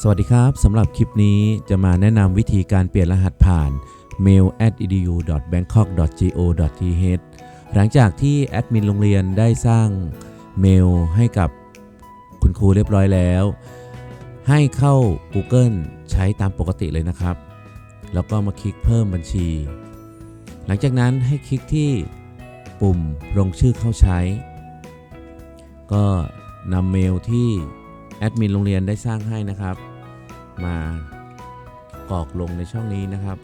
สวัสดีครับ สำหรับคลิปนี้จะมาแนะนำวิธีการเปลี่ยนรหัสผ่าน mail at edu bangkok go th หลังจากที่แอดมินโรงเรียนได้สร้างเมลให้กับคุณครูเรียบร้อยแล้ว ให้เข้า Google ใช้ตามปกติเลยนะครับ แล้วก็มาคลิกเพิ่มบัญชี หลังจากนั้นให้คลิกที่ปุ่มลงชื่อเข้าใช้ ก็ นำเมลที่แอดมินโรงเรียนได้สร้างให้นะครับ มากรอกลงในช่องนี้นะครับ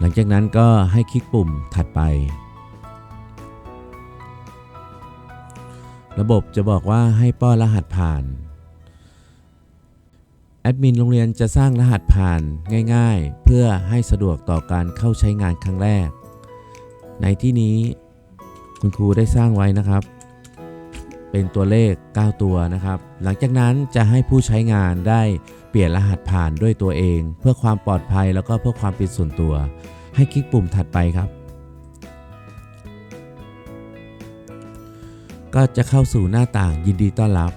หลังจากนั้นก็ให้คลิกปุ่มถัดไป ระบบจะบอกว่าให้ป้อนรหัสผ่าน แอดมินโรงเรียนจะสร้างรหัสผ่านง่ายๆ เพื่อให้สะดวกต่อการเข้าใช้งานครั้งแรก ในที่นี้คุณครูได้สร้างไว้นะครับ เป็นตัวเลข 9 ตัวนะครับ หลังจากนั้นจะให้ผู้ใช้งานได้เปลี่ยนรหัสผ่านด้วยตัวเอง เพื่อความปลอดภัยแล้วก็เพื่อความเป็นส่วนตัว ให้คลิกปุ่มถัดไปครับ ก็จะเข้าสู่หน้าต่างยินดีต้อนรับ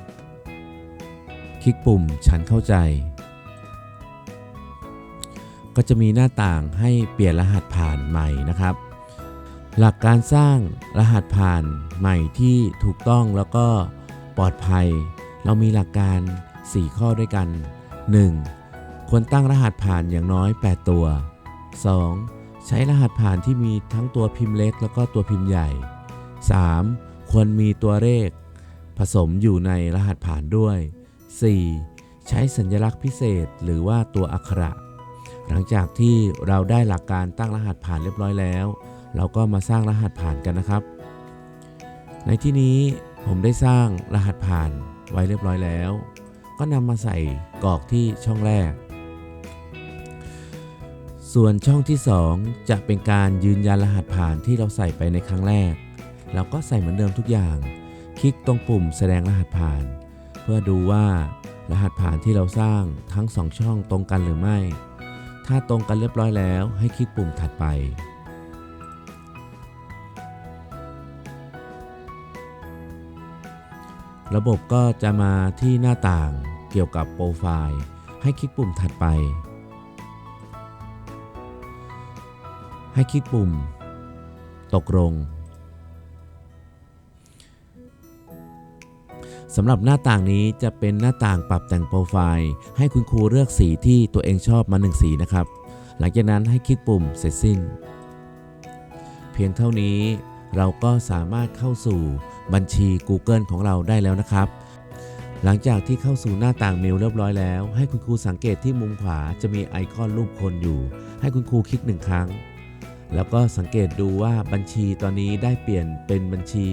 ลิกปุ่มฉันเข้าใจ ก็จะมีหน้าต่างให้เปลี่ยนรหัสผ่านใหม่นะครับ หลักการสร้างรหัสผ่านใหม่ที่ถูกต้องแล้วก็ปลอดภัย เรามีหลักการ 4 ข้อด้วยกัน 1. ควรตั้งรหัสผ่านอย่างน้อย 8 ตัว 2. ใช้รหัสผ่านที่มีทั้งตัวพิมพ์เล็ก แล้วก็ตัวพิมพ์ใหญ่ 3. ควรมีตัวเลขผสมอยู่ในรหัสผ่านด้วย 4. ใช้สัญลักษณ์พิเศษหรือว่าตัวอักขระ หลังจากที่เราได้หลักการตั้งรหัสผ่านเรียบร้อยแล้ว เราก็มาสร้างรหัสผ่านกันนะครับ ในที่นี้ผมได้สร้างรหัสผ่านไว้เรียบร้อยแล้ว ก็นำมาใส่กรอกที่ช่องแรก ส่วนช่องที่ 2 จะเป็นการยืนยันรหัสผ่านที่เราใส่ไปในครั้งแรก เราก็ใส่เหมือนเดิมทุกอย่าง คลิกตรงปุ่มแสดงรหัสผ่าน พื่อดูว่ารหัสผ่านที่เราสร้างทั้ง 2 ช่องตรงกันหรือไม่ ถ้าตรงกันเรียบร้อยแล้วให้คลิกปุ่มถัดไป ระบบก็จะมาที่หน้าต่างเกี่ยวกับโปรไฟล์ ให้คลิกปุ่มถัดไป ให้คลิกปุ่ม ตกลง สำหรับหน้าต่างนี้จะเป็นหน้าต่างปรับแต่งโปรไฟล์ ให้คุณครูเลือกสีที่ตัวเองชอบมาหนึ่งสีนะครับ หลังจากนั้นให้คลิกปุ่มเสร็จสิ้น เพียงเท่านี้เราก็สามารถเข้าสู่บัญชี Google ของเราได้แล้วนะครับ หลังจากที่เข้าสู่หน้าต่างเมลเรียบร้อยแล้ว ให้คุณครูสังเกตที่มุมขวาจะมีไอคอนรูปคนอยู่ ให้คุณครูคลิกหนึ่งครั้ง แล้วก็สังเกตดูว่าบัญชีตอนนี้ได้เปลี่ยนเป็นบัญชี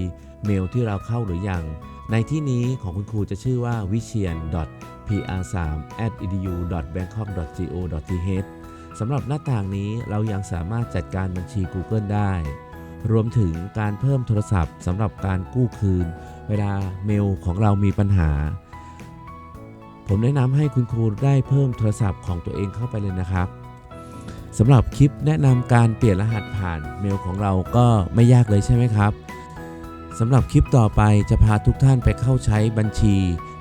เมลที่เราเข้าหรือยัง ในที่นี้ของคุณครูจะชื่อว่า v i c h i a n pr3 edu bangkok go th สำหรับหน้าต่างนี้เรายังสามารถจัดการบัญชี Google ได้ รวมถึงการเพิ่มโทรศัพท์สำหรับการกู้คืน เวลาเมลของเรามีปัญหา ผมแนะนำให้คุณครูได้เพิ่มโทรศัพท์ของตัวเองเข้าไปเลยนะครับสำหรับคลิปแนะนำการเปลี่ยนรหัสผ่านเมลของเราก็ไม่ยากเลยใช่ไหมครับ สำหรับคลิปต่อไปจะพาทุกท่านไปเข้าใช้บัญชี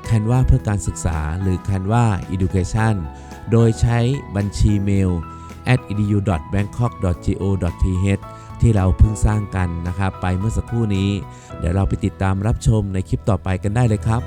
Canva เพื่อการศึกษาหรือ Canva Education โดยใช้บัญชีเมล at edu bangkok go th ที่เราเพิ่งสร้างกันนะครับ ไปเมื่อสักครู่นี้ เดี๋ยวเราไปติดตามรับชมในคลิปต่อไปกันได้เลยครับ